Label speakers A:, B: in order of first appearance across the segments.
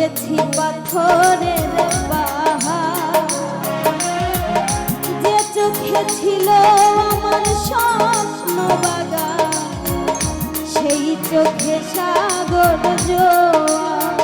A: দিয়েছি পাথরের যে চোখে ছিল আমার স্বপ্ন বাগান সেই চোখে সাগর জোয়া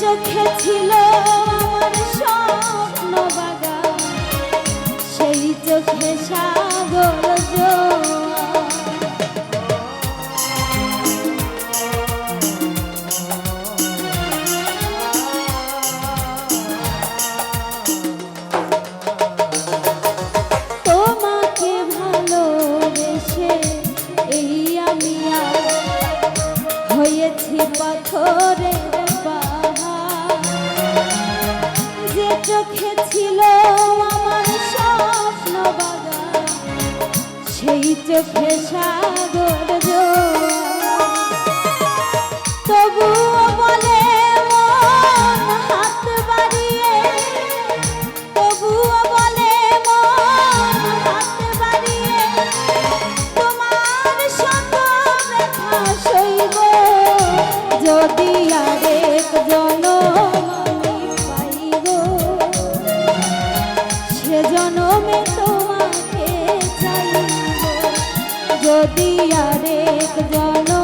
A: চোখে ছিল স্বপ্ন বাগান সেই চোখে সাগর তোমাকে ভালোবেসে হয়েছি পাথর যদি আরেক জানো